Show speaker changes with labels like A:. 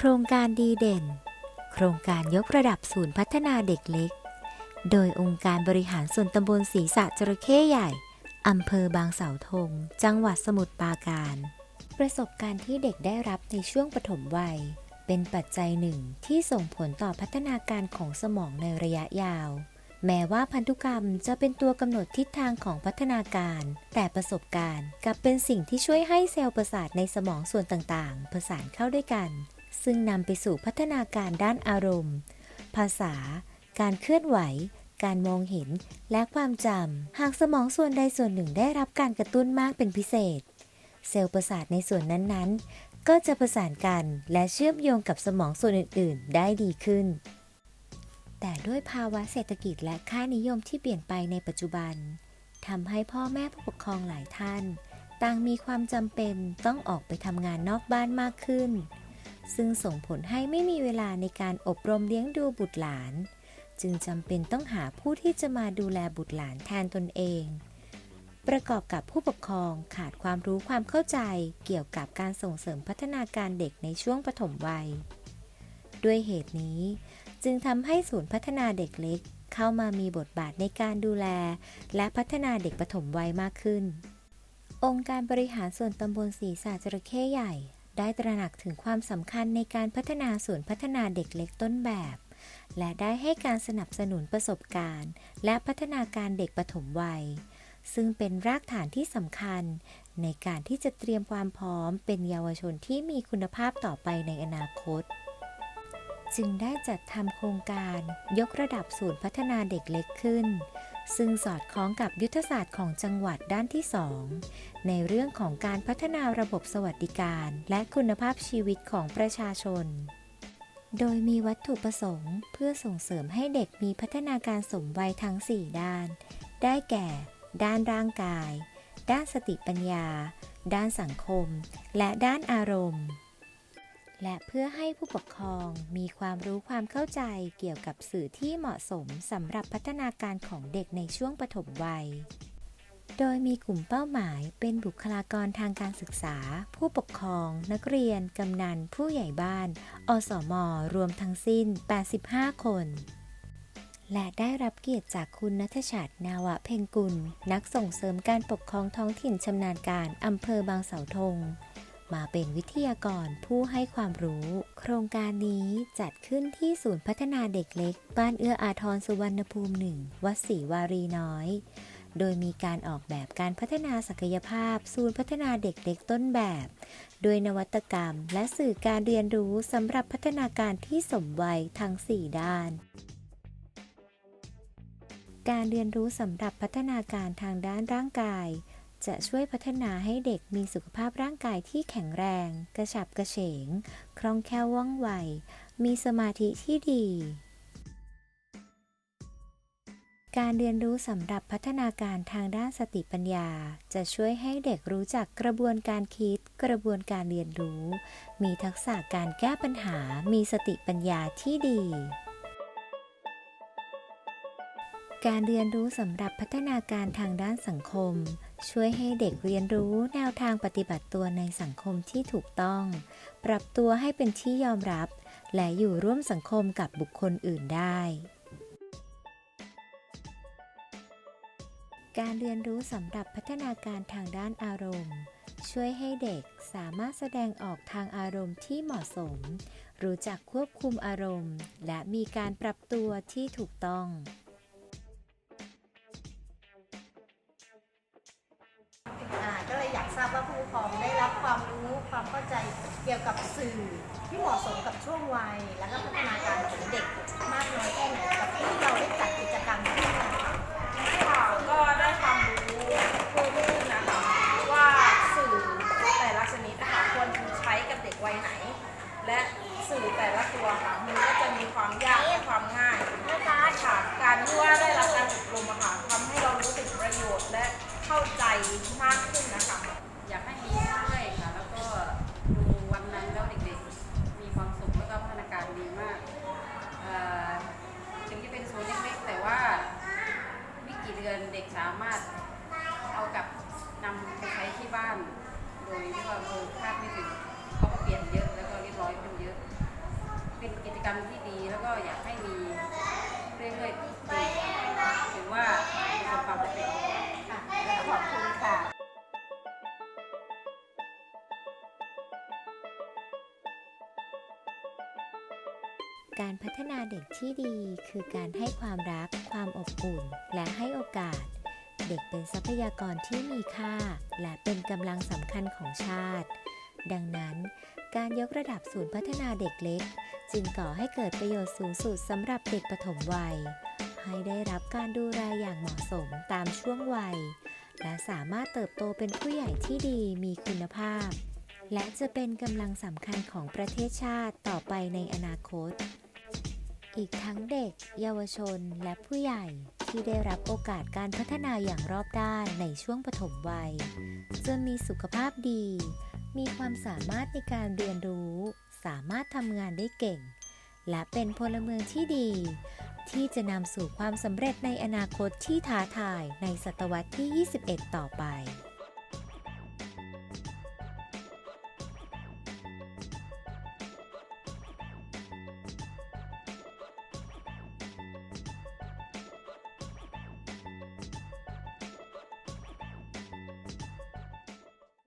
A: โครงการดีเด่น โครงการยกระดับศูนย์พัฒนาเด็กเล็ก โดยองค์การบริหารส่วนตำบลศรีสะจระเข้ใหญ่ อำเภอบางเสาธง จังหวัดสมุทรปราการ ประสบการณ์ที่เด็กได้รับในช่วงปฐมวัย เป็นปัจจัยหนึ่งที่ส่งผลต่อพัฒนาการของสมองในระยะยาว แม้ว่าพันธุกรรมจะเป็นตัวกำหนดทิศทางของพัฒนาการ แต่ประสบการณ์กลับเป็นสิ่งที่ช่วยให้เซลล์ประสาทในสมองส่วนต่างๆประสานเข้าด้วยกัน ซึ่งนำไปสู่พัฒนาการด้านอารมณ์ ภาษา การเคลื่อนไหว การมองเห็น และความจำ หากสมองส่วนใดส่วนหนึ่งได้รับการกระตุ้นมากเป็นพิเศษ เซลล์ประสาทในส่วนนั้นๆ ก็จะประสานกันและเชื่อมโยงกับสมองส่วนอื่น ๆ ได้ดีขึ้น แต่ด้วยภาวะเศรษฐกิจและค่านิยมที่เปลี่ยนไปในปัจจุบันทำให้พ่อแม่ผู้ปกครองหลายท่าน ต่างมีความจำเป็นต้องออกไปทำงานนอกบ้านมากขึ้น ซึ่งส่งผลให้ไม่มีเวลาในการอบรมเลี้ยงดูบุตรหลาน จึงจำเป็นต้องหาผู้ที่จะมาดูแลบุตรหลานแทนตนเอง ประกอบกับผู้ปกครองขาดความรู้ความเข้าใจเกี่ยวกับการส่งเสริมพัฒนาการเด็กในช่วงปฐมวัย ด้วยเหตุนี้ จึงทำให้ศูนย์พัฒนาเด็กเล็ก เข้ามามีบทบาทในการดูแล และพัฒนาเด็กปฐมวัยมากขึ้น องค์การบริหารส่วนตำบลศรีสาจระเข้ใหญ่ ได้ตระหนักถึงความสำคัญในการพัฒนาศูนย์พัฒนาเด็กเล็กต้นแบบ และได้ให้การสนับสนุนประสบการณ์ และพัฒนาการเด็กปฐมวัย ซึ่งเป็นรากฐานที่สำคัญ ในการที่จะเตรียมความพร้อมเป็นเยาวชนที่มีคุณภาพต่อไปในอนาคต จึงได้จัดทำโครงการยกระดับศูนย์พัฒนาเด็กเล็กขึ้น ซึ่งสอดคล้องกับยุทธศาสตร์ของจังหวัดด้านที่ 2 ในเรื่องของการพัฒนาระบบสวัสดิการ และคุณภาพชีวิตของประชาชน โดยมีวัตถุประสงค์เพื่อส่งเสริมให้เด็กมีพัฒนาการสมวัยทั้ง 4 ด้าน ได้แก่ ด้านร่างกาย ด้านสติปัญญา ด้านสังคม และด้านอารมณ์ และเพื่อให้ผู้ปกครองมีความรู้ความเข้าใจเกี่ยวกับสื่อที่เหมาะสมสำหรับพัฒนาการของเด็กในช่วงปฐมวัย โดยมีกลุ่มเป้าหมายเป็นบุคลากรทางการศึกษา ผู้ปกครอง นักเรียน กำนัน ผู้ใหญ่บ้าน อสม รวมทั้งสิ้น 85 คน และได้รับเกียรติจากคุณนัทชัดนาวะเพ็งกุล นักส่งเสริมการปกครองท้องถิ่นชำนาญการอำเภอบางเสาธง มาเป็นวิทยากรผู้ให้ความรู้ โครงการนี้จัดขึ้นที่ศูนย์พัฒนาเด็กเล็ก บ้านเอื้ออาทรสุวรรณภูมิหนึ่งวัดศรีวารีน้อย โดยมีการออกแบบการพัฒนาศักยภาพ ศูนย์พัฒนาเด็กเล็กต้นแบบ โดยนวัตกรรม และสื่อการเรียนรู้สำหรับพัฒนาการที่สมวัยทั้ง 4 ด้านการเรียนรู้สำหรับพัฒนาการทางด้านร่างกาย จะช่วยพัฒนาให้เด็กมีสุขภาพร่างกายที่แข็งแรง กระฉับกระเฉง คล่องแคล่วว่องไว มีสมาธิที่ดี การเรียนรู้สำหรับพัฒนาการทางด้านสติปัญญา จะช่วยให้เด็กรู้จักกระบวนการคิด กระบวนการเรียนรู้ มีทักษะการแก้ปัญหา มีสติปัญญาที่ดีการเรียนรู้สำหรับพัฒนาการทางด้านสังคม ช่วยให้เด็กเรียนรู้แนวทางปฏิบัติตัวในสังคมที่ถูกต้อง ปรับตัวให้เป็นที่ยอมรับ และอยู่ร่วมสังคมกับบุคคลอื่นได้ การเรียนรู้สำหรับพัฒนาการทางด้านอารมณ์ ช่วยให้เด็กสามารถแสดงออกทางอารมณ์ที่เหมาะสม รู้จักควบคุมอารมณ์ และมีการปรับตัวที่ถูกต้อง
B: ครองได้รับความรู้ความเข้าใจเกี่ยวกับสื่อที่เหมาะสมกับช่วงวัย และก็พัฒนาการของเด็กมากน้อยแค่ไหนกับที่เราได้จัดกิจกรรมขึ้นมาค่ะ
C: ค่ะก็ได้ความรู้เพิ่มขึ้นนะคะ ว่าสื่อแต่ละชนิดนะคะควรใช้กับเด็กวัยไหน และสื่อแต่ละตัวค่ะมันก็จะมีความยากและความง่ายนะคะค่ะการที่ว่าได้รับการอบรมอะค่ะทำให้เรารู้ถึงประโยชน์และเข้าใจมากขึ้นนะคะ
D: อยากให้มีด้วยค่ะ แล้วก็ดูวันนั้นแล้วเด็กๆ มีความสุขแล้วก็พัฒนาการดีมากเอ่อถึงจะเป็นศูนย์เล็กๆ แต่ว่าไม่กี่เดื อนเด็กสามารถเอากลับนำไปใช้ที่บ้าน โดยที่ว่าเออคาดไม่ถึงเขาก็เปลี่ยนเยอะแล้วก็เรียบร้อยขึ้นเยอะ เป็นกิจกรรมที่ดี
A: การพัฒนาเด็กที่ดีคือการให้ความรัก ความอบอุ่น และให้โอกาส เด็กเป็นทรัพยากรที่มีค่า และเป็นกำลังสำคัญของชาติ ดังนั้น การยกระดับศูนย์พัฒนาเด็กเล็ก จึงก่อให้เกิดประโยชน์สูงสุดสำหรับเด็กปฐมวัย ให้ได้รับการดูแลอย่างเหมาะสมตามช่วงวัย และสามารถเติบโตเป็นผู้ใหญ่ที่ดีมีคุณภาพและจะเป็นกำลังสำคัญของประเทศชาติต่อไปในอนาคต อีกทั้งเด็ก เยาวชน และผู้ใหญ่ที่ได้รับโอกาสการพัฒนาอย่างรอบด้านในช่วงปฐมวัย จะมีสุขภาพดี มีความสามารถในการเรียนรู้ สามารถทำงานได้เก่ง และเป็นพลเมืองที่ดี ที่จะนำสู่ความสำเร็จในอนาคตที่ท้าทายในศตวรรษที่ 21 ต่อไป